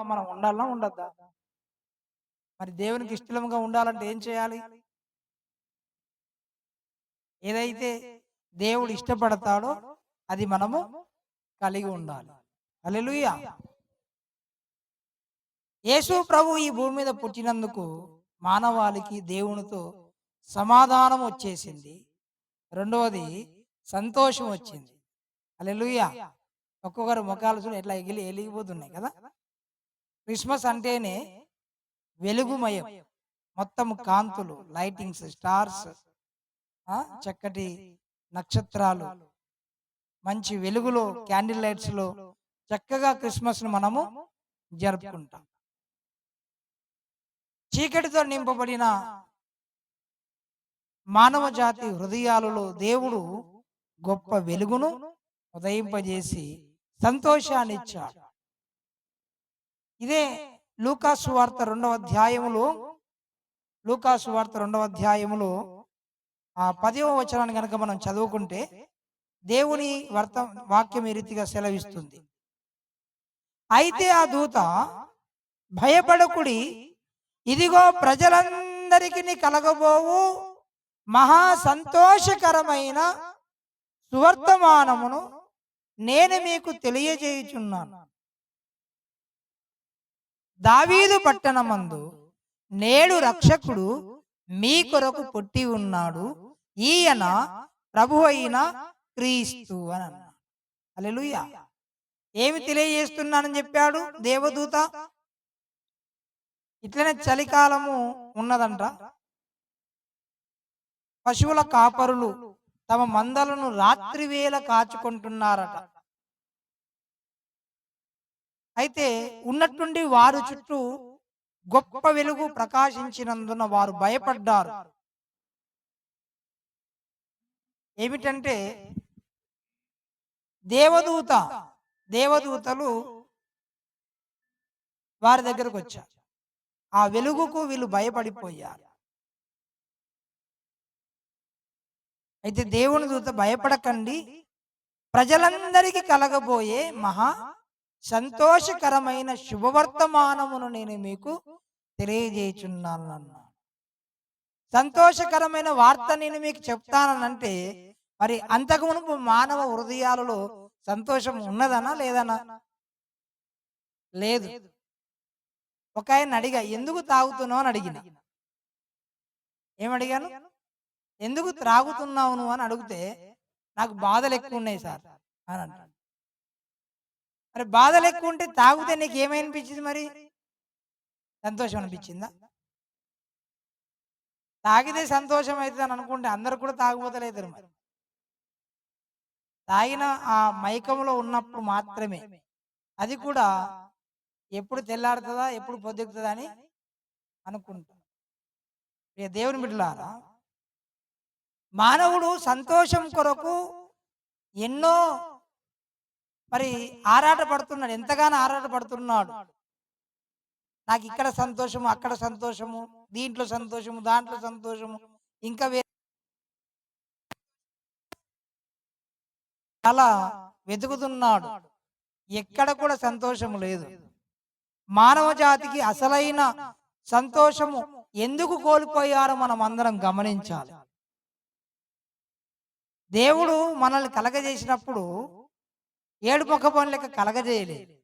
ఇష్టలుగా మనం ఉండాలన్నా ఉండద్దా? మరి దేవునికి ఇష్టలుగా ఉండాలంటే ఏం చేయాలి? ఏదైతే దేవుడు ఇష్టపడతాడో అది మనము కలిగి ఉండాలి. హల్లెలూయా. యేసు ప్రభు ఈ భూమి మీద పుట్టినందుకు మానవాళికి దేవునితో సమాధానం వచ్చేసింది. రెండవది సంతోషం వచ్చింది. హల్లెలూయా. ఒక్కొక్కరు ముఖాలు చూడు ఎట్లా ఎగిలి ఎలిగిపోతున్నాయి కదా? క్రిస్మస్ అంటేనే వెలుగుమయం. మొత్తం కాంతులు లైటింగ్స్ స్టార్స్ చక్కటి నక్షత్రాలు మంచి వెలుగులో క్యాండిల్ లైట్స్లో చక్కగా క్రిస్మస్ను మనము జరుపుకుంటాం. చీకటితో నింపబడిన మానవ జాతి హృదయాలలో దేవుడు గొప్ప వెలుగును ఉదయింపజేసి సంతోషాన్ని ఇచ్చాడు ఇదే లూకాసు వార్త రెండవ అధ్యాయములో. లూకాసు వార్త రెండవ అధ్యాయములో. ఆ పదవ వచనాన్ని కనుక మనం చదువుకుంటే దేవుని వర్త వాక్యం ఈ రీతిగా సెలవిస్తుంది. అయితే ఆ దూత భయపడకుడి ఇదిగో ప్రజలందరికీ కలగబోవు మహా సంతోషకరమైన సువర్తమానమును నేను మీకు తెలియజేయుచున్నాను. దావీదు పట్టణమందు నేడు రక్షకుడు మీ కొరకు పుట్టి ఉన్నాడు. ఈయన ప్రభు అయిన క్రీస్తు అని అన్నాడు. ఏమి తెలియజేస్తున్నానని చెప్పాడు దేవదూత? ఇట్లనే చలికాలము ఉన్నదంట. పశువుల కాపరులు తమ మందలను రాత్రి వేళ కాచుకుంటున్నారట. అయితే ఉన్నట్టుండి వారు చుట్టూ గొప్ప వెలుగు ప్రకాశించినందున వారు భయపడ్డారు. ఏమిటంటే దేవదూత దేవదూతలు వారి దగ్గరకు వచ్చారు. ఆ వెలుగుకు వీళ్ళు భయపడిపోయారు. అయితే దేవుని దూత భయపడకండి. ప్రజలందరికీ కలగబోయే మహా సంతోషకరమైన శుభవర్తమానమును నేను మీకు తెలియజేయుచున్నాను అన్నాడు సంతోషకరమైన వార్త నేను మీకు చెప్తానంటే మరి అంతకు మునుపు మానవ హృదయాలలో సంతోషం ఉన్నదనా లేదనా? లేదు. ఒక ఆయన అడిగా ఎందుకు తాగుతున్నావు? అని అడిగిన. ఏమడిగాను ఎందుకు త్రాగుతున్నావు నువ్వు? అని అడిగితే నాకు బాధలు ఎక్కువ ఉన్నాయి సార్. అని అంటాడు. మరి బాధలు ఎక్కువ ఉంటే తాగితే నీకు ఏమనిపించింది మరి? సంతోషం అనిపించిందా తాగితే సంతోషం అవుతుంది అని అనుకుంటే అందరు కూడా తాగుబోతలేదు మరి. తాగిన ఆ మైకంలో ఉన్నప్పుడు మాత్రమే అది కూడా ఎప్పుడు తెల్లారుతుందా ఎప్పుడు పొద్దుకుతుందా అని అనుకుంటాం. దేవుని బిడ్డలారా మానవుడు సంతోషం కొరకు ఎన్నో మరి ఆరాట పడుతున్నాడు ఎంతగానో ఆరాట పడుతున్నాడు నాకు ఇక్కడ సంతోషము అక్కడ సంతోషము దీంట్లో సంతోషము దాంట్లో సంతోషము ఇంకా వే అలా వెతుకుతున్నాడు. ఎక్కడ కూడా సంతోషము లేదు. మానవ జాతికి అసలైన సంతోషము ఎందుకు కోల్పోయారో మనం అందరం గమనించాలి. దేవుడు మనల్ని కలగజేసినప్పుడు ఏడు ముఖం లెక్క కలగజేయలే.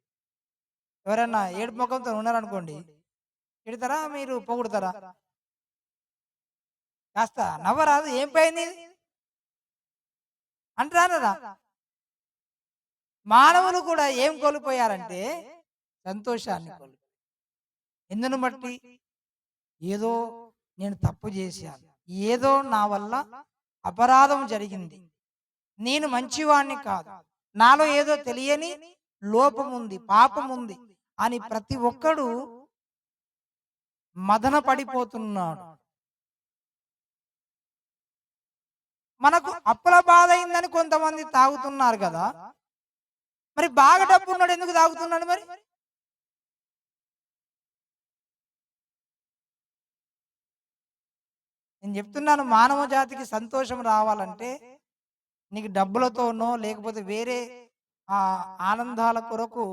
ఎవరన్నా ఏడు ముఖంతో ఉన్నారనుకోండి తిడతారా మీరు పొగుడతారా? కాస్త నవ్వరాదు ఏం పోయింది? అంటారా మానవులు కూడా ఏం కోల్పోయారంటే సంతోషాన్ని కోల్పోయారు. ఎందును బట్టి? ఏదో నేను తప్పు చేశాను. ఏదో నా వల్ల అపరాధం జరిగింది. నేను మంచివాణ్ణి కాదు. నాలో ఏదో తెలియని లోపం ఉంది పాపం ఉంది అని ప్రతి ఒక్కడు మదన పడిపోతున్నాడు. మనకు అప్పుల బాధ అయిందని కొంతమంది తాగుతున్నారు కదా. మరి బాగా డబ్బు ఉన్నాడు ఎందుకు తాగుతున్నాడు మరి? నేను చెప్తున్నాను మానవ జాతికి సంతోషం రావాలంటే నీకు డబ్బులతోనో లేకపోతే వేరే ఆ ఆనందాల కొరకు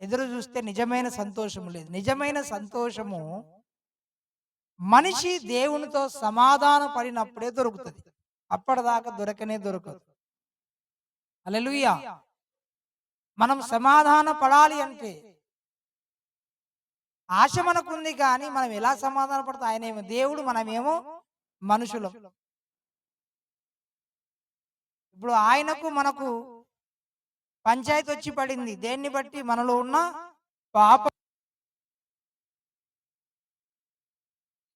ఎదురు చూస్తే నిజమైన సంతోషము లేదు. నిజమైన సంతోషము మనిషి దేవునితో సమాధాన పడినప్పుడే దొరుకుతుంది. అప్పటిదాకా దొరకనే దొరకదు. అలెలుయ్యా మనం సమాధాన పడాలి అంటే ఆశ మనకుంది కానీ మనం ఎలా సమాధాన పడతాం ఆయన ఏమో దేవుడు మనమేమో మనుషులం. ఇప్పుడు ఆయనకు మనకు పంచాయతీ వచ్చి పడింది. దేన్ని బట్టి? మనలో ఉన్న పాప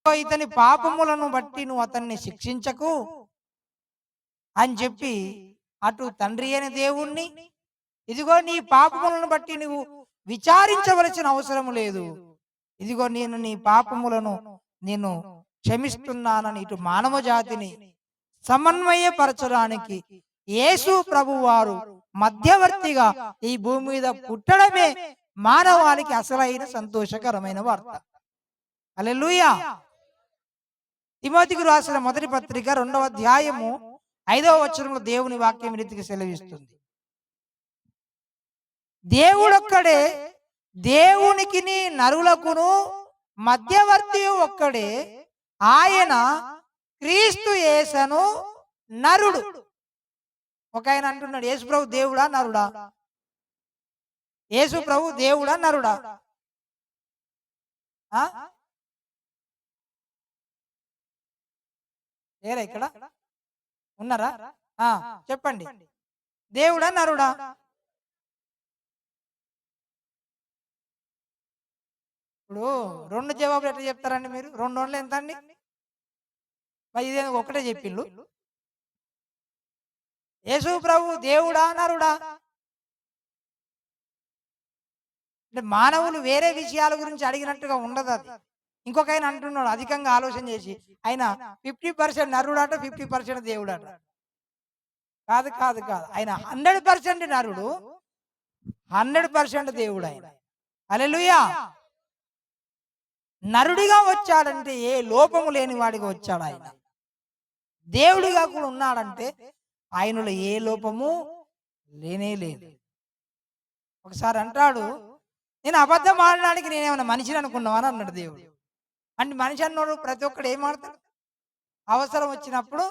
ఇతని పాపములను బట్టి నువ్వు అతన్ని శిక్షించకు అని చెప్పి అటు తండ్రి అయిన దేవుణ్ణి ఇదిగో నీ పాపములను బట్టి నువ్వు విచారించవలసిన అవసరం లేదు. ఇదిగో నేను నీ పాపములను నేను క్షమిస్తున్నానని ఇటు మానవ జాతిని సమన్వయపరచడానికి యేసు ప్రభు వారు మధ్యవర్తిగా ఈ భూమి మీద పుట్టడమే మానవాళికి అసలైన సంతోషకరమైన వార్త. అలెలుయా తిమోతికి రాసిన మొదటి పత్రిక రెండవ అధ్యాయము ఐదవ వచనంలో దేవుని వాక్యం రీతికి సెలవిస్తుంది. దేవుడొక్కడే దేవునికిని నరులకును మధ్యవర్తి ఒక్కడే. ఆయన క్రీస్తు యేసను నరుడు. ఒక ఆయన అంటున్నాడు యేసు ప్రభు దేవుడా? నరుడా యేసు ప్రభు దేవుడా? నరుడా? లేరా ఇక్కడ? ఉన్నారా? ఆ, చెప్పండి. దేవుడా? నరుడా ఇప్పుడు రెండు జవాబులు ఎట్లా చెప్తారండి మీరు? రెండు వందలు ఎంత అండి మరి ఇదే ఒకటే చెప్పిండు. యేసు ప్రభు దేవుడా నరుడా? అంటే మానవులు వేరే విషయాల గురించి అడిగినట్టుగా ఉండదు అది ఇంకొక ఆయన అంటున్నాడు అధికంగా ఆలోచన చేసి ఆయన ఫిఫ్టీ పర్సెంట్ నరుడట ఫిఫ్టీ పర్సెంట్ దేవుడట. కాదు కాదు కాదు. ఆయన హండ్రెడ్ పర్సెంట్ నరుడు హండ్రెడ్ పర్సెంట్ దేవుడు ఆయన అలెలుయా నరుడిగా వచ్చాడంటే ఏ లోపము లేని వాడిగా వచ్చాడు ఆయన. దేవుడిగా కూడా ఉన్నాడంటే ఆయనలో ఏ లోపము లేనే లేదు. ఒకసారి అంటాడు నేను అబద్ధం ఆడడానికి నేనేమన్నా మనిషిని అనుకున్నావా? అని అన్నాడు దేవుడు. అంటే మనిషి అన్నాడు ప్రతి ఒక్కడు ఏం ఆడతాడు అవసరం వచ్చినప్పుడు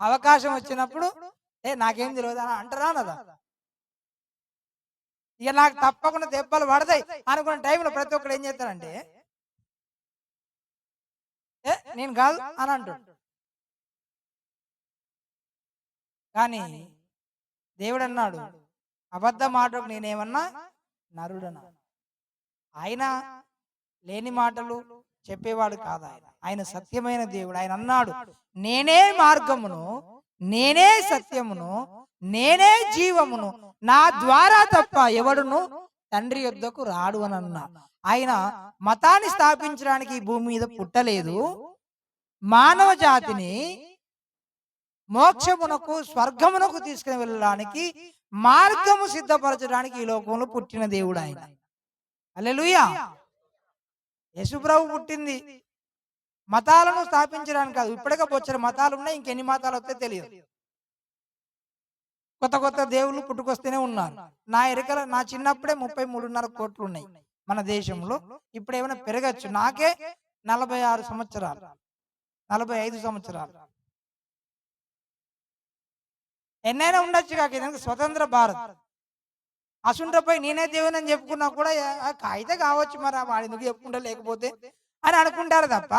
అవకాశం వచ్చినప్పుడు ఏ నాకేం తెలియదు అని అంటారా అన్నదా? ఇక నాకు తప్పకుండా దెబ్బలు పడతాయి అనుకున్న టైంలో ప్రతి ఒక్కడు ఏం చేస్తాడంటే ఏ నేను కాదు అని అంటాడు. కానీ దేవుడు అన్నాడు అబద్ధ మాటకు నేనేమన్నా నరుడనా? ఆయన లేని మాటలు చెప్పేవాడు కాదు ఆయన. ఆయన. సత్యమైన దేవుడు. ఆయన అన్నాడు నేనే మార్గమును నేనే సత్యమును నేనే జీవమును నా ద్వారా తప్ప ఎవడును తండ్రి యొద్దకు రాడు అని అన్నా ఆయన మతాన్ని స్థాపించడానికి ఈ భూమి మీద పుట్టలేదు. మానవ జాతిని మోక్షమునకు స్వర్గమునకు తీసుకుని వెళ్ళడానికి మార్గము సిద్ధపరచడానికి ఈ లోకంలో పుట్టిన దేవుడు ఆయన. అల్లెలుయా యశుప్రభు పుట్టింది. మతాలను స్థాపించడానికి కాదు ఇప్పటికే వచ్చిన మతాలు ఉన్నాయి ఇంకెన్ని మతాలు వస్తే తెలియదు. కొత్త కొత్త దేవుళ్ళు పుట్టుకొస్తూనే ఉన్నారు. నా ఎరికల నా చిన్నప్పుడే ముప్పై మూడున్నర కోట్లు ఉన్నాయి మన దేశంలో. ఇప్పుడు ఏమైనా పెరగచ్చు. నాకే నలభై ఆరు సంవత్సరాలు. నలభై ఐదు సంవత్సరాలు. ఎన్నైనా ఉండొచ్చు కాక ఎందుకంటే స్వతంత్ర భారత్. అసుంటపై నేనే దేవుని అని చెప్పుకున్నా కూడా అయితే కావచ్చు మరి వాడు ఎందుకు చెప్పుకుంటా లేకపోతే అని అనుకుంటారు తప్ప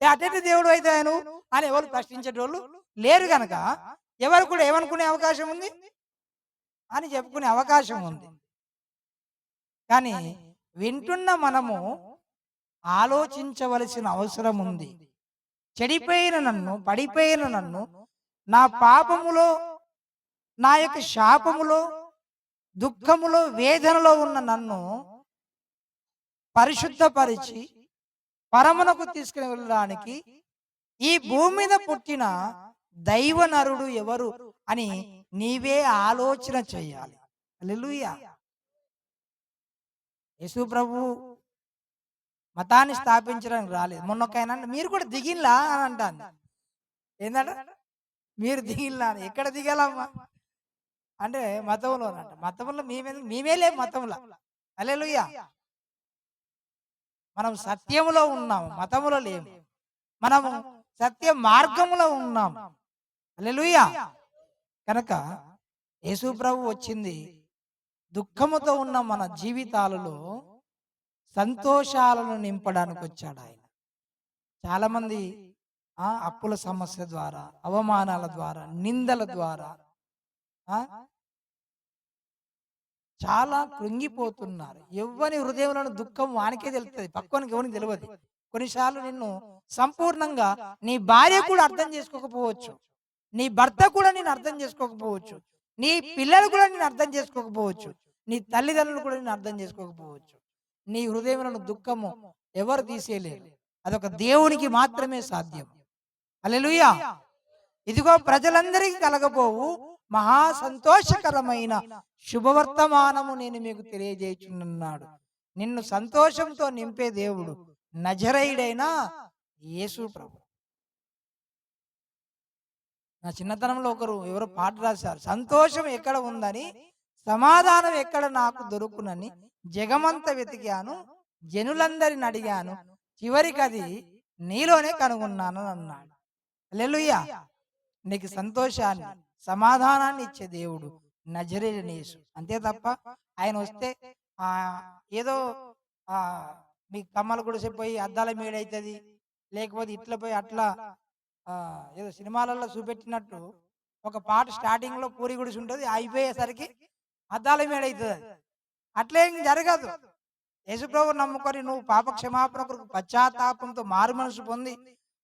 "ఏ, దేవుడు అయితే ఆయన అని ఎవరు ప్రశ్నించేటోళ్ళు లేరు కనుక ఎవరు కూడా ఏమనుకునే అవకాశం ఉంది? అని చెప్పుకునే అవకాశం ఉంది. కానీ వింటున్న మనము ఆలోచించవలసిన అవసరం ఉంది. చెడిపోయిన నన్ను పడిపోయిన నన్ను నా పాపములో నా యొక్క శాపములో దుఃఖములో వేదనలో ఉన్న నన్ను పరిశుద్ధపరిచి పరమునకు తీసుకుని వెళ్ళడానికి ఈ భూమి మీద పుట్టిన దైవ నరుడు ఎవరు అని నీవే ఆలోచన చేయాలి. హల్లెలూయా. యేసు ప్రభు మతాన్ని స్థాపించడానికి రాలేదు. మొన్న మీరు కూడా దిగిన్లా? అని అంటాను ఏంటంట మీరు దిగిన్లా? అని. ఎక్కడ దిగాలమ్మా? అంటే మతంలో అంట మతంలో మేమే మేమే లేము మతంలో. అలెలుయ్య మనం సత్యములో ఉన్నాము మతములో లేము. మనము సత్య మార్గములో ఉన్నాం. అలెలుయ్య కనుక యేసు ప్రభు వచ్చింది. దుఃఖముతో ఉన్న మన జీవితాలలో సంతోషాలను నింపడానికి వచ్చాడు ఆయన. చాలా మంది ఆ అప్పుల సమస్య ద్వారా అవమానాల ద్వారా నిందల ద్వారా చాలా కృంగిపోతున్నారు. ఎవ్వని హృదయంలోని దుఃఖం వానికే తెలుస్తుంది పక్కనకి ఎవరికి తెలియదు కొన్నిసార్లు నిన్ను సంపూర్ణంగా నీ భార్య కూడా అర్థం చేసుకోకపోవచ్చు. నీ భర్త కూడా నేను అర్థం చేసుకోకపోవచ్చు. నీ పిల్లలు కూడా నేను అర్థం చేసుకోకపోవచ్చు. నీ తల్లిదండ్రులు కూడా నేను అర్థం చేసుకోకపోవచ్చు. నీ హృదయంలో దుఃఖము ఎవరు తీసేయలేరు. అదొక దేవునికి మాత్రమే సాధ్యం. అలెలుయా ఇదిగో ప్రజలందరికీ కలగబోవు. మహా సంతోషకరమైన శుభవర్తమానము నేను మీకు తెలియజేయుచున్నాడు. నిన్ను సంతోషంతో నింపే దేవుడు నజరైడైన యేసు ప్రభు. నా చిన్నతనంలో ఒకరు ఎవరో పాట రాశారు సంతోషం ఎక్కడ ఉందని సమాధానం ఎక్కడ నాకు దొరుకునని జగమంత వెతికాను జనులందరిని అడిగాను చివరికి అది నీలోనే కనుగొన్నాను అన్నాడు. లెలుయ్యా నీకు సంతోషాన్ని సమాధానాన్ని ఇచ్చే దేవుడు నజరేనేసు అంతే తప్ప ఆయన వస్తే ఆ ఏదో ఆ మీ కమ్మలు గుడిసిపోయి అద్దాల మేడైతుంది లేకపోతే ఇట్లా పోయి అట్లా ఏదో సినిమాలలో చూపెట్టినట్టు ఒక పాట స్టార్టింగ్లో పూరి గుడిసి ఉంటుంది అయిపోయేసరికి అద్దాల మేడైతుంది అట్లేం జరగదు. యేసుప్రభు నమ్ముకొని నువ్వు పాప క్షమాపణ కొరకు పశ్చాత్తాపంతో మారు మనసు పొంది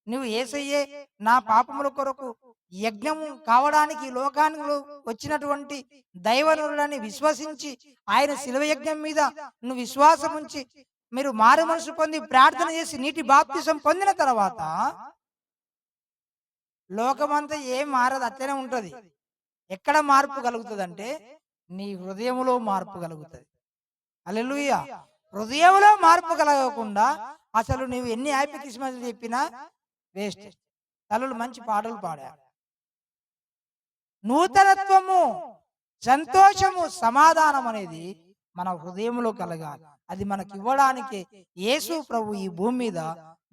నువ్వు ఏసయ్యే నా పాపముల కొరకు యజ్ఞము కావడానికి లోకానికి వచ్చినటువంటి దైవనులని విశ్వసించి ఆయన శిలువ యజ్ఞం మీద నువ్వు విశ్వాసం ఉంచి మీరు మారు మనసు పొంది ప్రార్థన చేసి నీటి బాప్తిసం పొందిన తర్వాత లోకమంతా ఏం మారదు అట్లనే ఉంటది. ఎక్కడ మార్పు కలుగుతుంది అంటే నీ హృదయములో మార్పు కలుగుతుంది. అల్లెలుయ్య హృదయంలో మార్పు కలగకుండా అసలు నువ్వు ఎన్ని హ్యాపీ క్రిస్మస్ చెప్పినా వేస్ట్. తల్లులు మంచి పాటలు పాడారు. నూతనత్వము సంతోషము సమాధానం అనేది మన హృదయంలో కలగాలి. అది మనకి ఇవ్వడానికి యేసు ప్రభు ఈ భూమి మీద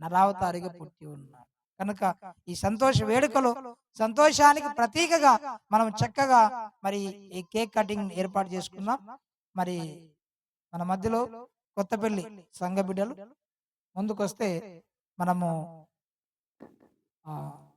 నరావతారిగా పుట్టి ఉన్నాడు. కనుక ఈ సంతోష వేడుకలో సంతోషానికి ప్రతీకగా మనం చక్కగా మరి ఈ కేక్ కటింగ్ ఏర్పాటు చేసుకుందాం. మరి మన మధ్యలో కొత్తపల్లి సంఘ బిడ్డలు ముందుకొస్తే మనము ఆ,